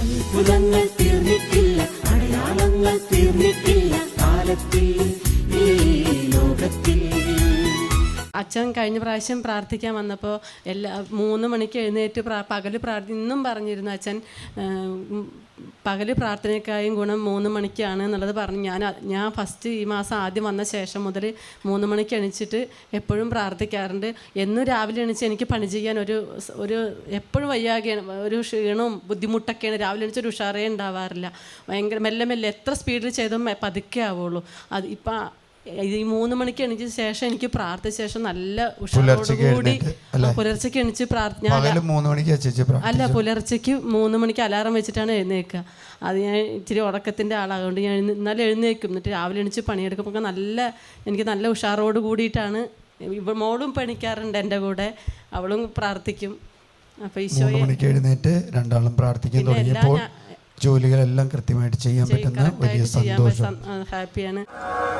അത്ഭുതങ്ങൾ തീർന്നിട്ടില്ല അടയാളങ്ങൾ തീർന്നിട്ടില്ല. കാലത്തിൽ ഈ ലോകത്തിൽ അച്ഛൻ കഴിഞ്ഞ പ്രാവശ്യം പ്രാർത്ഥിക്കാൻ വന്നപ്പോൾ എല്ലാ മൂന്ന് മണിക്ക് എഴുന്നേറ്റ് പ്രാ പകൽ പ്രാർത്ഥി ഇന്നും പറഞ്ഞിരുന്നു അച്ഛൻ പകൽ പ്രാർത്ഥനയ്ക്കായും ഗുണം മൂന്ന് മണിക്കാണ് എന്നുള്ളത് പറഞ്ഞു. ഞാൻ ഞാൻ ഫസ്റ്റ് ഈ മാസം ആദ്യം വന്ന ശേഷം മുതൽ മൂന്ന് മണിക്ക് എണിച്ചിട്ട് എപ്പോഴും പ്രാർത്ഥിക്കാറുണ്ട്. എന്നും രാവിലെ എണീച്ച് എനിക്ക് പണി ചെയ്യാൻ ഒരു ഒരു എപ്പോഴും വയ്യാകെയാണ് ഒരു ക്ഷീണവും ബുദ്ധിമുട്ടൊക്കെയാണ്. രാവിലെ എണീച്ച് ഒരു ഉഷാറേ ഉണ്ടാവാറില്ല. ഭയങ്കര മെല്ലെ മെല്ലെ എത്ര സ്പീഡിൽ ചെയ്തും പതുക്കെ ആവുള്ളൂ. അത് ഇപ്പം ഈ മൂന്ന് മണിക്ക് എണീച്ച ശേഷം എനിക്ക് പ്രാർത്ഥിച്ച ശേഷം നല്ല ഉഷാറോടുകൂടി പുലർച്ചയ്ക്ക് എണീച്ച് പ്രാർത്ഥന അല്ല പുലർച്ചയ്ക്ക് മൂന്ന് മണിക്ക് അലാറം വെച്ചിട്ടാണ് എഴുന്നേൽക്കുക അത് ഞാൻ ഇച്ചിരി ഉറക്കത്തിന്റെ ആളാകൊണ്ട് ഞാൻ ഇന്നലെ എന്നാലും എഴുന്നേൽക്കും. എന്നിട്ട് രാവിലെ എണീച്ച് പണിയെടുക്കുമ്പോൾ നല്ല എനിക്ക് നല്ല ഉഷാറോട് കൂടിയിട്ടാണ് ഇവ മോളും പണിക്കാറുണ്ട് എന്റെ കൂടെ. അവളും പ്രാർത്ഥിക്കും. അപ്പോൾ ഈശോ ഈശോയെ മണിക്ക് എഴുന്നേറ്റ് രണ്ടാളും പ്രാർത്ഥിക്കാൻ തുടങ്ങിയപ്പോൾ ജോലികളെല്ലാം കൃത്യമായിട്ട് ചെയ്യാൻ പറ്റുന്ന വലിയ സന്തോഷം. ഹാപ്പിയാണ്.